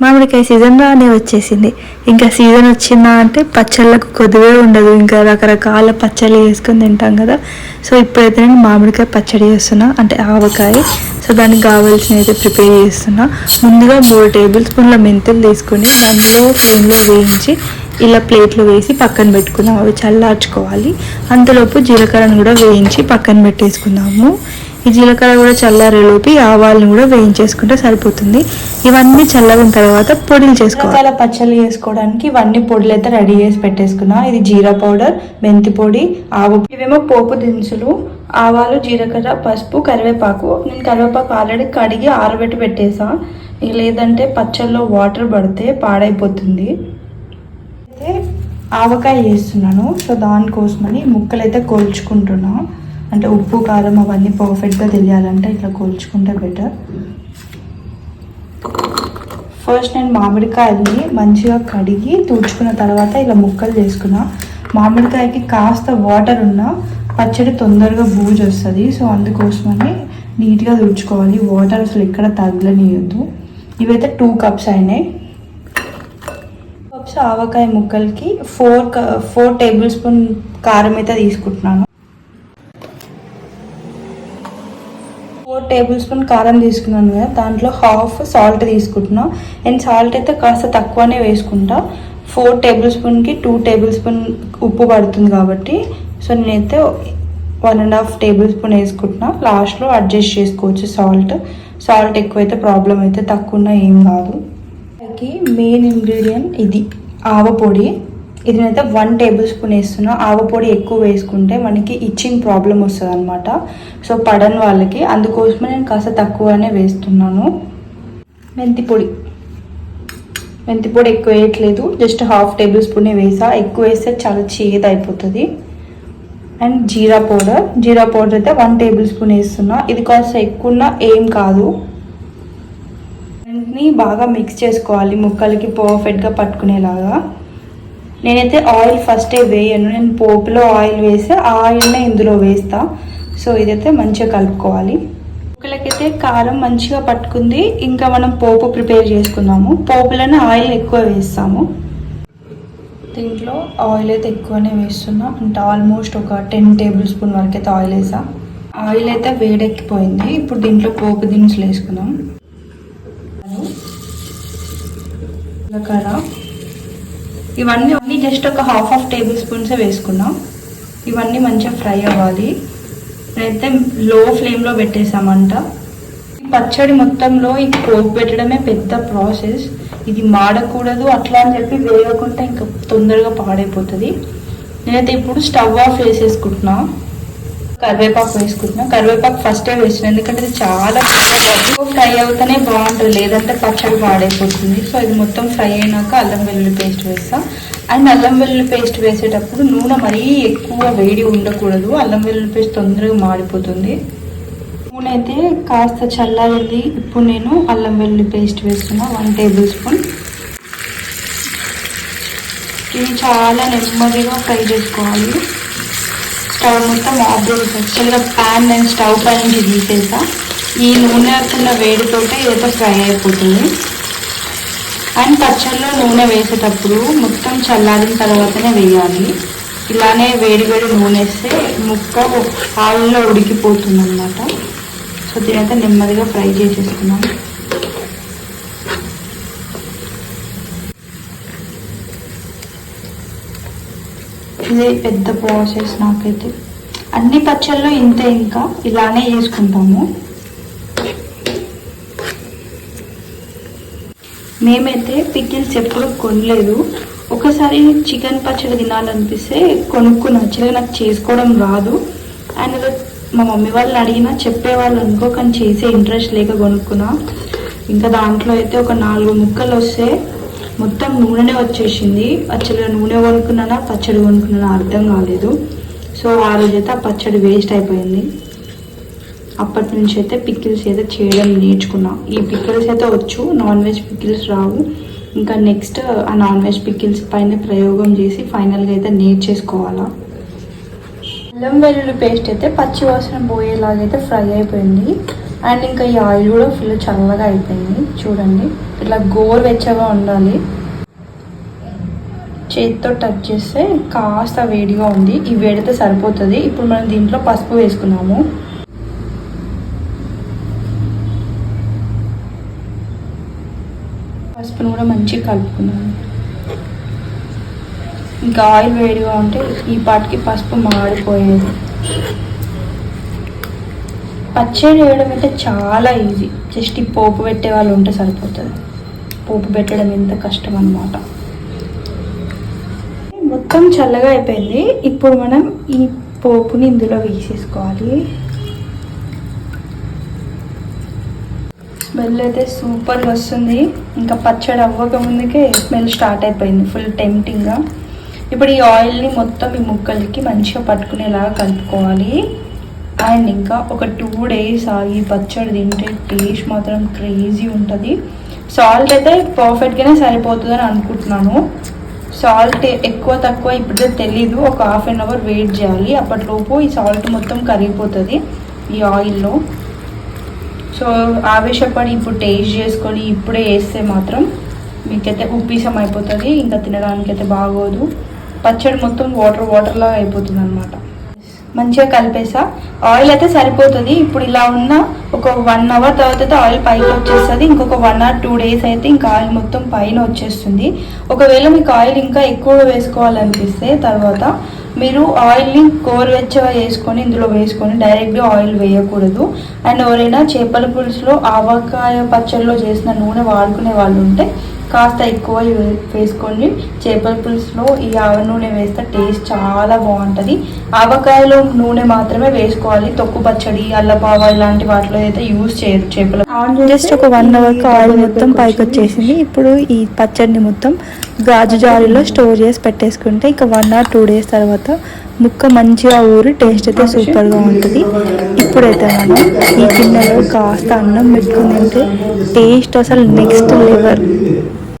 మామిడికాయ సీజన్ రానే వచ్చేసింది. ఇంకా సీజన్ వచ్చిందా అంటే పచ్చళ్ళకు కొద్దిగా ఉండదు. ఇంకా రకరకాల పచ్చళ్ళు వేసుకొని తింటాం కదా. సో ఇప్పుడైతే నేను మామిడికాయ పచ్చడి చేస్తున్నా. అంటే ఆవకాయ. సో దానికి కావాల్సిన అయితే ప్రిపేర్ చేస్తున్నా. ముందుగా మూడు టేబుల్ స్పూన్ల మెంతులు తీసుకొని దానిలో ఫ్లేమ్లో వేయించి ఇలా ప్లేట్లో వేసి పక్కన పెట్టుకుందాం. అవి చల్లార్చుకోవాలి. అంతలోపు జీలకర్రను కూడా వేయించి పక్కన పెట్టేసుకుందాము. ఈ జీలకర్ర కూడా చల్లారేలోపు లోపి ఆవాలను కూడా వేయించేసుకుంటే సరిపోతుంది. ఇవన్నీ చల్లగిన తర్వాత పొడిలు చేసుకోవాలి. రకాల పచ్చళ్ళు చేసుకోవడానికి ఇవన్నీ పొడులు అయితే రెడీ చేసి పెట్టేసుకున్నా ఇది జీరా పౌడర్ మెంతి పొడి ఆవు ఇవేమో పోపు దినుసులు ఆవాలు జీలకర్ర పసుపు కరివేపాకు. నేను కరివేపాకు ఆల్రెడీ కడిగి ఆరబెట్టి పెట్టేసా. లేదంటే పచ్చళ్ళలో వాటర్ పడితే పాడైపోతుంది. అయితే ఆవకాయ వేస్తున్నాను. సో దానికోసమని ముక్కలు అయితే కోల్చుకుంటున్నా. అంటే ఉప్పు కారం అవన్నీ పర్ఫెక్ట్గా తెలియాలంటే ఇట్లా కోల్చుకుంటే బెటర్ ఫస్ట్ నేను మామిడికాయల్ని మంచిగా కడిగి తుడుచుకున్న తర్వాత ఇలా ముక్కలు చేసుకున్నా. మామిడికాయకి కాస్త వాటర్ ఉన్నా పచ్చడి తొందరగా బూజు వస్తుంది. సో అందుకోసమని నీట్గా తుడుచుకోవాలి. వాటర్ అసలు ఎక్కడ తగలనియొద్దు ఇవైతే టూ కప్స్ అయినాయి. కప్స్ ఆవకాయ ముక్కలకి ఫోర్ ఫోర్ టేబుల్ స్పూన్ కారం అయితే తీసుకుంటున్నాను ఫోర్ టేబుల్ స్పూన్ కారం తీసుకున్నాను కదా దాంట్లో హాఫ్ సాల్ట్ తీసుకుంటున్నా. నేను సాల్ట్ అయితే కాస్త తక్కువనే వేసుకుంటా. ఫోర్ టేబుల్ స్పూన్కి టూ టేబుల్ స్పూన్ ఉప్పు పడుతుంది కాబట్టి సో నేనైతే one and half tablespoon వేసుకుంటున్నా. లాస్ట్లో అడ్జస్ట్ చేసుకోవచ్చు సాల్ట్ సాల్ట్ ఎక్కువైతే ప్రాబ్లం అయితే తక్కువ ఏం కాదు. మెయిన్ ఇంగ్రీడియంట్ ఇది ఆవ పొడి. ఇది అయితే వన్ టేబుల్ స్పూన్ వేస్తున్నా ఆవపొడి ఎక్కువ వేసుకుంటే మనకి ఇచ్చింగ్ ప్రాబ్లం వస్తుంది అనమాట సో పడని వాళ్ళకి. అందుకోసమే నేను కాస్త తక్కువనే వేస్తున్నాను. మెంతి పొడి. మెంతి పొడి ఎక్కువ వేయట్లేదు. జస్ట్ హాఫ్ టేబుల్ స్పూనే వేసా. ఎక్కువ వేస్తే చాలా చేదు అయిపోతుంది. And jeera powder. Jeera powder అయితే వన్ టేబుల్ స్పూన్ వేస్తున్నా. ఇది కాస్త ఎక్కువ ఏం కాదు. ని బాగా మిక్స్ చేసుకోవాలి. ముక్కలకి పర్ఫెక్ట్గా పట్టుకునేలాగా. నేనైతే ఆయిల్ ఫస్టే వేయను. నేను పోపులో ఆయిల్ వేసి ఆ ఆయిల్నే ఇందులో వేస్తా. సో ఇదైతే మంచిగా కలుపుకోవాలి. ముక్కలకైతే కారం మంచిగా పట్టుకుంది. ఇంకా మనం పోపు ప్రిపేర్ చేసుకున్నాము పోపులోనే ఆయిల్ ఎక్కువ వేస్తాము. దీంట్లో ఆయిల్ అయితే ఎక్కువనే వేస్తున్నా. అంటే ఆల్మోస్ట్ ఒక టెన్ టేబుల్ స్పూన్ వరకు అయితే ఆయిల్ వేసా. ఆయిల్ అయితే వేడెక్కిపోయింది. ఇప్పుడు దీంట్లో పోపు దినుసులు వేసుకుందాం. జీలకర్ర. ఇవన్నీ జస్ట్ ఒక హాఫ్ హాఫ్ టేబుల్ స్పూన్స్ వేసుకున్నాం. ఇవన్నీ మంచిగా ఫ్రై అవ్వాలి. నేనైతే లో ఫ్లేమ్లో పెట్టేసామంట. ఈ పచ్చడి మొత్తంలో ఈ పోపు పెట్టడమే పెద్ద ప్రాసెస్ ఇది మాడకూడదు అట్లా అని చెప్పి వేయకుండా ఇంకా తొందరగా పాడైపోతుంది. నేనైతే ఇప్పుడు స్టవ్ ఆఫ్ వేసేసుకుంటున్నాను కరివేపాకు వేసుకుంటున్నాం. కరివేపాకు ఫస్టే వేసిన. ఎందుకంటే ఇది చాలా ఎక్కువ ఫ్రై అవుతానే బాగుంటుంది. లేదంటే పచ్చడి పాడైపోతుంది. సో ఇది మొత్తం ఫ్రై అయినాక అల్లం వెల్లుల్లి పేస్ట్ వేస్తాం. అండ్ అల్లం వెల్లుల్లి పేస్ట్ వేసేటప్పుడు నూనె మరీ ఎక్కువ వేడి ఉండకూడదు. అల్లం వెల్లుల్లి పేస్ట్ తొందరగా మాడిపోతుంది. నూనె అయితే కాస్త చల్లారింది. ఇప్పుడు నేను అల్లం వెల్లుల్లి పేస్ట్ వేస్తున్నా. One tablespoon. ఇది చాలా నెమ్మదిగా ఫ్రై చేసుకోవాలి. స్టవ్ మొత్తం ఆఫ్ చేసి యాక్చువల్గా ప్యాన్ నేను స్టవ్ పై నుంచి తీసేసా. ఈ నూనె వస్తున్న వేడితోటే ఇదైతే ఫ్రై అయిపోతుంది. అండ్ పచ్చళ్ళలో నూనె వేసేటప్పుడు మొత్తం చల్లారిన తర్వాతనే వేయాలి. ఇలానే వేడి వేడి నూనె వేస్తే ముక్క ఆయిల్లో ఉడికిపోతుంది అనమాట సో దీనైతే నెమ్మదిగా ఫ్రై చేసేసుకున్నాం. ఇదే పెద్ద ప్రాసెస్ నాకైతే. అన్ని పచ్చళ్ళు ఇంతే ఇంకా. ఇలానే చేసుకుంటాము. మేమైతే పికిల్స్ ఎప్పుడు కొనలేదు. ఒకసారి చికెన్ పచ్చడి తినాలనిపిస్తే కొనుక్కుని యాక్చువల్గా నాకు చేసుకోవడం రాదు. అండ్ మా మమ్మీ వాళ్ళని అడిగినా చెప్పేవాళ్ళు అనుకో కానీ చేసే ఇంట్రెస్ట్ లేక కొనుక్కున్నా. ఇంకా దాంట్లో అయితే ఒక నాలుగు ముక్కలు వస్తే మొత్తం నూనెనే వచ్చేసింది. పచ్చడి నూనె కొనుక్కున్నానా పచ్చడి కొనుక్కున్నానా అర్థం కాలేదు. సో ఆ రోజైతే ఆ పచ్చడి వేస్ట్ అయిపోయింది. అప్పటి నుంచి అయితే పికిల్స్ అయితే చేయడం నేర్చుకున్నా. ఈ పికిల్స్ అయితే వచ్చు నాన్ వెజ్ పికిల్స్ రావు. ఇంకా నెక్స్ట్ ఆ నాన్ వెజ్ పికిల్స్ పైన ప్రయోగం చేసి ఫైనల్గా అయితే నేర్చేసుకోవాలా. అల్లం వెల్లుల్లి పేస్ట్ అయితే పచ్చి వాసన పోయేలాగైతే ఫ్రై అయిపోయింది. అండ్ ఇంకా ఈ ఆయిల్ కూడా ఫుల్ చల్లగా అయిపోయింది. చూడండి. ఇట్లా గోరువెచ్చగా ఉండాలి. చేతితో టచ్ చేస్తే కాస్త వేడిగా ఉంది. ఈ వేడితే సరిపోతుంది. ఇప్పుడు మనం దీంట్లో పసుపు వేసుకున్నాము. పసుపును కూడా మంచిగా కలుపుకున్నాము. ఇంకా ఆయిల్ వేడిగా ఉంటే ఈ పాటికి పసుపు మాడిపోయేది. పచ్చడి వేయడం అయితే చాలా ఈజీ. జస్ట్ ఈ పోపు పెట్టే వాళ్ళు ఉంటే సరిపోతుంది. పోపు పెట్టడం ఎంత కష్టం అన్నమాట మొత్తం చల్లగా అయిపోయింది. ఇప్పుడు మనం ఈ పోపుని ఇందులో వేసేసుకోవాలి. స్మెల్ అయితే సూపర్గా వస్తుంది. ఇంకా పచ్చడి అవ్వక ముందుకే స్మెల్ స్టార్ట్ అయిపోయింది. ఫుల్ టెంప్టింగ్గా. ఇప్పుడు ఈ ఆయిల్ని మొత్తం ఈ ముక్కలకి మంచిగా పట్టుకునేలాగా కలుపుకోవాలి. అండ్ ఇంకా ఒక టూ డేస్ ఆగి పచ్చడి తింటే టేస్ట్ మాత్రం క్రేజీ ఉంటుంది. సాల్ట్ అయితే పర్ఫెక్ట్గానే సరిపోతుందని అనుకుంటున్నాను. సాల్ట్ ఎక్కువ తక్కువ ఇప్పుడు తెలీదు. ఒక హాఫ్ అన్ అవర్ వెయిట్ చేయాలి. అప్పటిలోపు ఈ సాల్ట్ మొత్తం కరిగిపోతుంది ఈ ఆయిల్లో. సో ఆవేశపడి ఇప్పుడు టేస్ట్ చేసుకొని ఇప్పుడే వేస్తే మాత్రం మీకైతే ఉప్పీసం అయిపోతుంది. ఇంకా తినడానికైతే బాగోదు. పచ్చడి మొత్తం వాటర్ వాటర్లాగా అయిపోతుంది అనమాట మంచిగా కలిపేసా. ఆయిల్ అయితే సరిపోతుంది. ఇప్పుడు ఇలా ఉన్న ఒక వన్ అవర్ తర్వాత అయితే ఆయిల్ పైకి వచ్చేస్తుంది. ఇంకొక వన్ ఆర్ టూ డేస్ అయితే ఇంకా ఆయిల్ మొత్తం పైన వచ్చేస్తుంది. ఒకవేళ మీకు ఆయిల్ ఇంకా ఎక్కువ వేసుకోవాలనిపిస్తే తర్వాత మీరు ఆయిల్ని గోరువెచ్చగా వేసుకొని ఇందులో వేసుకొని డైరెక్ట్గా ఆయిల్ వేయకూడదు. అండ్ ఎవరైనా చేపల పులుసులో ఆవకాయ పచ్చళ్ళలో చేసిన నూనె వాడుకునే వాళ్ళు ఉంటే కాస్త ఎక్కువ వేసుకోండి. చేపల పులుసులో ఈ ఆవ నూనె వేస్తే టేస్ట్ చాలా బాగుంటుంది. ఆవకాయలో నూనె మాత్రమే వేసుకోవాలి. తొక్కు పచ్చడి అల్లపావ ఇలాంటి వాటిలో అయితే యూజ్ చేయరు చేపల జస్ట్ ఒక వన్ అవర్కి ఆయిల్ మొత్తం పైకి వచ్చేసింది ఇప్పుడు ఈ పచ్చడిని మొత్తం గాజు జారీలో స్టోర్ చేసి పెట్టేసుకుంటే ఇంకా వన్ ఆర్ టూ డేస్ తర్వాత ముక్క మంచిగా ఊరి టేస్ట్ అయితే సూపర్గా ఉంటుంది. ఇప్పుడైతే మనం ఈ గిన్నెలో కాస్త అన్నం పెట్టుకుని తింటే టేస్ట్ అసలు నెక్స్ట్ లెవెల్